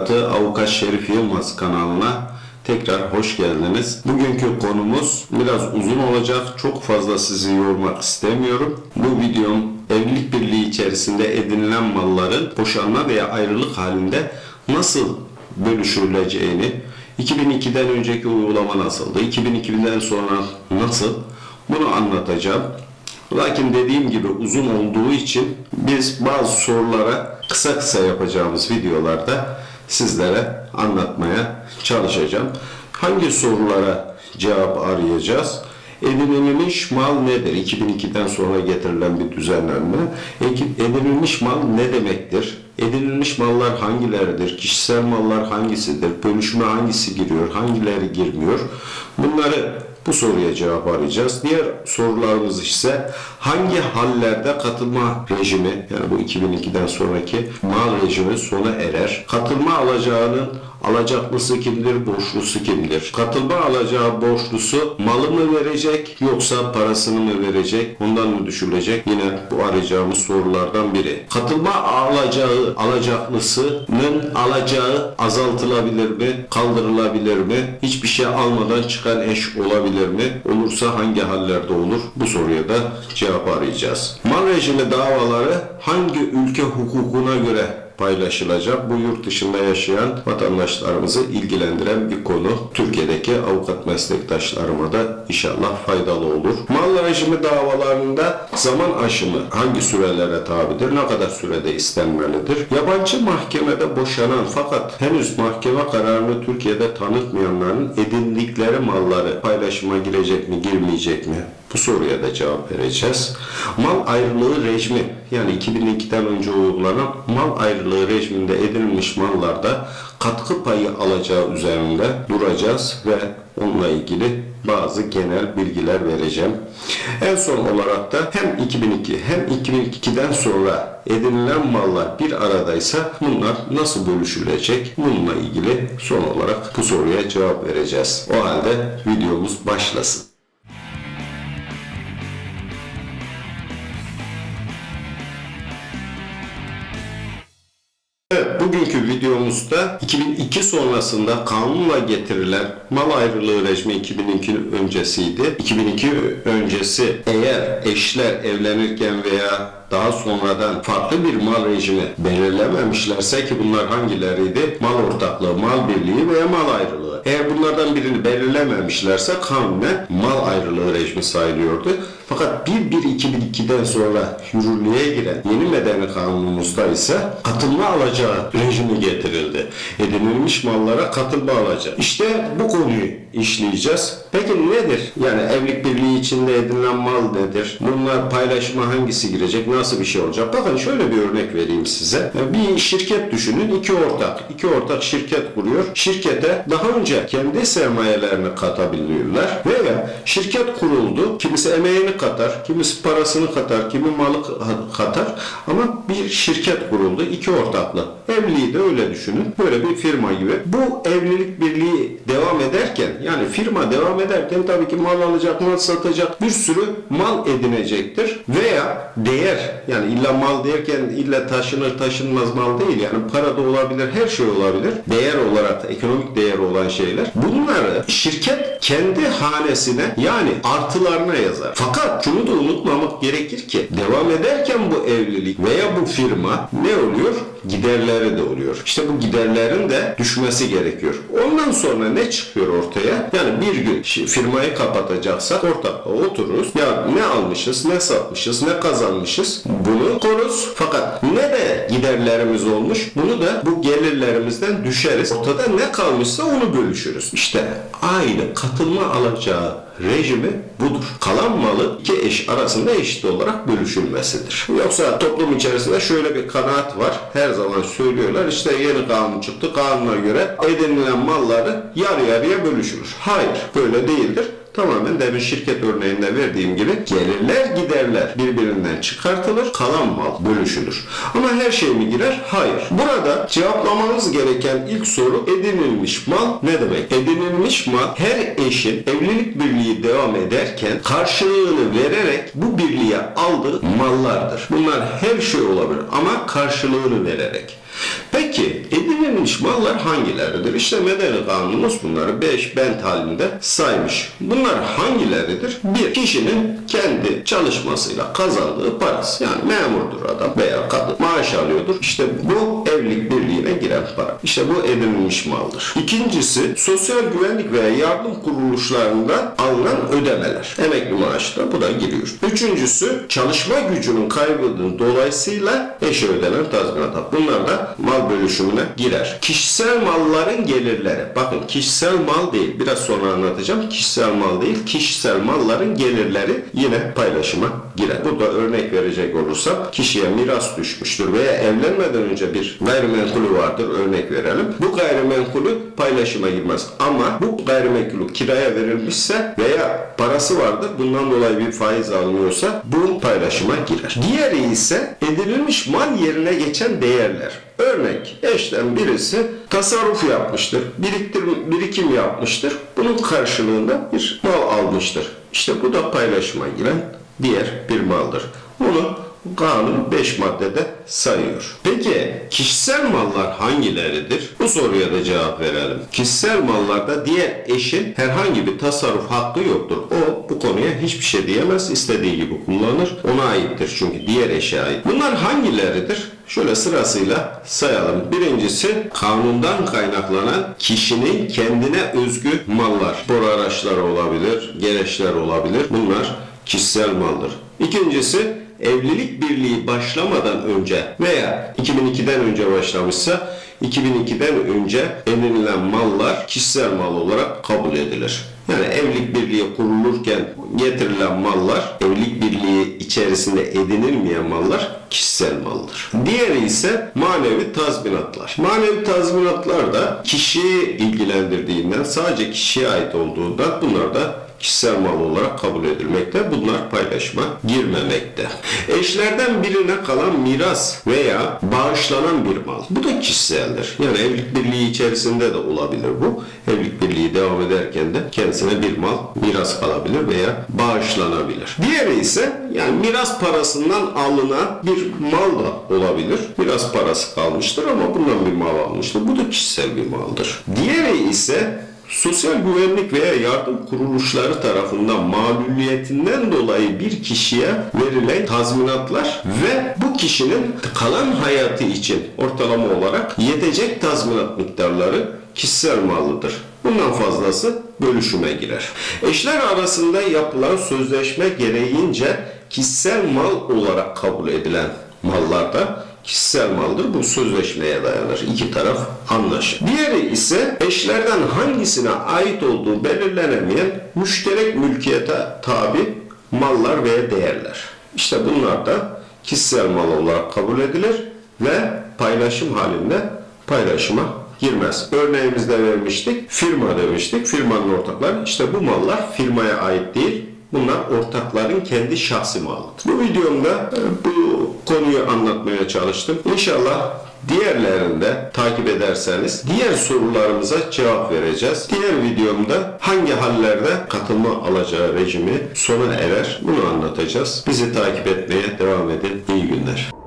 Avukat Şerif Yılmaz kanalına tekrar hoş geldiniz. Bugünkü konumuz biraz uzun olacak. Çok fazla sizi yormak istemiyorum. Bu videom evlilik birliği içerisinde edinilen malların boşanma veya ayrılık halinde nasıl bölüşüleceğini, 2002'den önceki uygulama nasıldı, 2002'den sonra nasıl bunu anlatacağım. Lakin dediğim gibi uzun olduğu için biz bazı sorulara kısa kısa yapacağımız videolarda sizlere anlatmaya çalışacağım. Hangi sorulara cevap arayacağız? Edinilmiş mal nedir? 2002'den sonra getirilen bir düzenlenme. Edinilmiş mal ne demektir? Edinilmiş mallar hangileridir? Kişisel mallar hangisidir? Bölüşüme hangisi giriyor? Hangileri girmiyor? Bunları bu soruya cevap arayacağız. Diğer sorularımız ise hangi hallerde katılma rejimi yani bu 2002'den sonraki mal rejimi sona erer? Katılma alacağının alacaklısı kimdir, borçlusu kimdir? Katılma alacağı borçlusu malı mı verecek yoksa parasını mı verecek? Ondan mı düşülecek? Yine bu arayacağımız sorulardan biri. Katılma alacağı alacaklısının alacağı azaltılabilir mi? Kaldırılabilir mi? Hiçbir şey almadan çıkan eş olabilir mi? Olursa hangi hallerde olur? Bu soruya da cevap arayacağız. Mal rejimi davaları hangi ülke hukukuna göre paylaşılacak. Bu yurt dışında yaşayan vatandaşlarımızı ilgilendiren bir konu. Türkiye'deki avukat meslektaşlarıma da inşallah faydalı olur. Mal rejimi davalarında zaman aşımı hangi sürelere tabidir? Ne kadar sürede istenmelidir? Yabancı mahkemede boşanan fakat henüz mahkeme kararını Türkiye'de tanıtmayanların edindikleri malları paylaşıma girecek mi, girmeyecek mi? Bu soruya da cevap vereceğiz. Mal ayrılığı rejimi yani 2002'den önce uygulanan mal ayrılığı rejiminde edinilmiş mallarda katkı payı alacağı üzerinde duracağız ve onunla ilgili bazı genel bilgiler vereceğim. En son olarak da hem 2002 hem 2002'den sonra edinilen mallar bir aradaysa bunlar nasıl bölüşülecek? Bununla ilgili son olarak bu soruya cevap vereceğiz. O halde videomuz başlasın. Evet, bugünkü videomuzda 2002 sonrasında kanunla getirilen mal ayrılığı rejimi 2002 öncesiydi. 2002 öncesi eğer eşler evlenirken veya daha sonradan farklı bir mal rejimi belirlememişlerse ki bunlar hangileriydi? Mal ortaklığı, mal birliği veya mal ayrılığı. Eğer bunlardan birini belirlememişlerse kanunen mal ayrılığı rejimi sayılıyordu. Fakat 1-1-2002'den sonra yürürlüğe giren yeni medeni kanunumuzda ise katılma alacağı rejimi getirildi. Edinilmiş mallara katılma alacağı. İşte bu konuyu işleyeceğiz. Peki nedir? Yani evlilik birliği içinde edinilen mal nedir? Bunlar paylaşıma hangisi girecek? Nasıl bir şey olacak? Bakın şöyle bir örnek vereyim size. Bir şirket düşünün. iki ortak. iki ortak şirket kuruyor. Şirkete daha önce kendi sermayelerini katabiliyorlar. Veya şirket kuruldu. Kimisi emeğini katar, kimisi parasını katar, kimi malı katar. Ama bir şirket kuruldu. iki ortaklı. Evliliği de öyle düşünün. Böyle bir firma gibi. Bu evlilik birliği devam ederken yani firma devam ederken tabii ki mal alacak, mal satacak bir sürü mal edinecektir. Veya değer yani illa mal derken illa taşınır taşınmaz mal değil yani para da olabilir her şey olabilir. Değer olarak ekonomik değer olan şeyler. Bunları şirket kendi hanesine yani artılarına yazar. Fakat şunu da unutmamak gerekir ki devam ederken bu evlilik veya bu firma ne oluyor? Giderleri de oluyor. İşte bu giderlerin de düşmesi gerekiyor. Ondan sonra ne çıkıyor ortaya? Yani bir gün firmayı kapatacaksak ortakla otururuz. Ya ne almışız, ne satmışız, ne kazanmışız bunu koruz. Fakat ne de giderlerimiz olmuş bunu da bu gelirlerimizden düşeriz. Ortada ne kalmışsa onu bölüşürüz. İşte aynı katılma alacağı rejimi budur. Kalan malı iki eş arasında eşit olarak bölüşülmesidir. Yoksa toplum içerisinde şöyle bir kanaat var. Her zaman söylüyorlar işte yeni kanun çıktı. Kanuna göre edinilen malları yarı yarıya bölüşülür. Hayır böyle değildir. Tamamen demin şirket örneğinde verdiğim gibi gelirler giderler birbirinden çıkartılır, kalan mal bölüşülür. Ama her şey mi girer? Hayır. Burada cevaplamanız gereken ilk soru edinilmiş mal ne demek? Edinilmiş mal her eşin evlilik birliği devam ederken karşılığını vererek bu birliğe aldığı mallardır. Bunlar her şey olabilir ama karşılığını vererek. Peki edinilmiş mallar hangileridir? İşte medeni kanunumuz bunları 5 bent halinde saymış. Bunlar hangileridir? Bir, kişinin kendi çalışmasıyla kazandığı parası. Yani memurdur adam veya kadın. Maaş alıyordur. İşte bu evlilik birliğine giren para. İşte bu edinilmiş maldır. İkincisi sosyal güvenlik veya yardım kuruluşlarından alınan ödemeler. Emekli maaşı da bu da giriyor. Üçüncüsü çalışma gücünün kaybının dolayısıyla eşe ödenen tazminat. Bunlar da mal bölüşümüne girer. Kişisel malların gelirleri. Bakın kişisel mal değil. Biraz sonra anlatacağım. Kişisel mal değil. Kişisel malların gelirleri yine paylaşıma girer. Burada örnek verecek olursam kişiye miras düşmüştür veya evlenmeden önce bir gayrimenkulü vardır örnek verelim. Bu gayrimenkulü paylaşıma girmez. Ama bu gayrimenkulü kiraya verilmişse veya parası vardır bundan dolayı bir faiz alınıyorsa bu paylaşıma girer. Diğeri ise edinilmiş mal yerine geçen değerler. Örnek eşten birisi tasarruf yapmıştır, biriktir, birikim yapmıştır. Bunun karşılığında bir mal almıştır. İşte bu da paylaşıma giren diğer bir maldır. Bunu kanun 5 maddede sayıyor. Peki kişisel mallar hangileridir? Bu soruya da cevap verelim. Kişisel mallarda diğer eşin herhangi bir tasarruf hakkı yoktur. O bu konuya hiçbir şey diyemez. istediği gibi kullanır. Ona aittir çünkü diğer eşe ait. Bunlar hangileridir? Şöyle sırasıyla sayalım. Birincisi kanundan kaynaklanan kişinin kendine özgü mallar. Spor araçları olabilir, gereçler olabilir. Bunlar kişisel maldır. İkincisi evlilik birliği başlamadan önce veya 2002'den önce başlamışsa 2002'den önce edinilen mallar kişisel mal olarak kabul edilir. Yani evlilik birliği kurulurken getirilen mallar, evlilik birliği içerisinde edinilmeyen mallar kişisel maldır. Diğeri ise manevi tazminatlar. Manevi tazminatlar da kişiyi ilgilendirdiğinden sadece kişiye ait olduğundan bunlar da kişisel mal olarak kabul edilmekte. Bunlar paylaşma girmemekte. Eşlerden birine kalan miras veya bağışlanan bir mal. Bu da kişiseldir. Yani evlilik birliği içerisinde de olabilir bu. Evlilik birliği devam ederken de kendisine bir mal miras kalabilir veya bağışlanabilir. Diğeri ise yani miras parasından alınan bir mal da olabilir. Miras parası kalmıştır ama bundan bir mal almıştır. Bu da kişisel bir maldır. Diğeri ise Sosyal güvenlik veya yardım kuruluşları tarafından mağluliyetinden dolayı bir kişiye verilen tazminatlar ve bu kişinin kalan hayatı için ortalama olarak yetecek tazminat miktarları kişisel malıdır. Bundan fazlası bölüşüme girer. Eşler arasında yapılan sözleşme gereğince kişisel mal olarak kabul edilen mallarda kişisel maldır. Bu sözleşmeye dayanır. İki taraf anlaşır. Diğeri ise eşlerden hangisine ait olduğu belirlenemeyen müşterek mülkiyete tabi mallar veya değerler. İşte bunlar da kişisel mal olarak kabul edilir ve paylaşım halinde paylaşıma girmez. Örneğimizde vermiştik. Firma demiştik. Firmanın ortakları. İşte bu mallar firmaya ait değil. Bunlar ortakların kendi şahsi malıdır. Bu videomda e, bu konuyu anlatmaya çalıştım. İnşallah diğerlerinde takip ederseniz diğer sorularımıza cevap vereceğiz. Diğer videomda hangi hallerde katılma alacağı rejimi sona erer bunu anlatacağız. Bizi takip etmeye devam edin. İyi günler.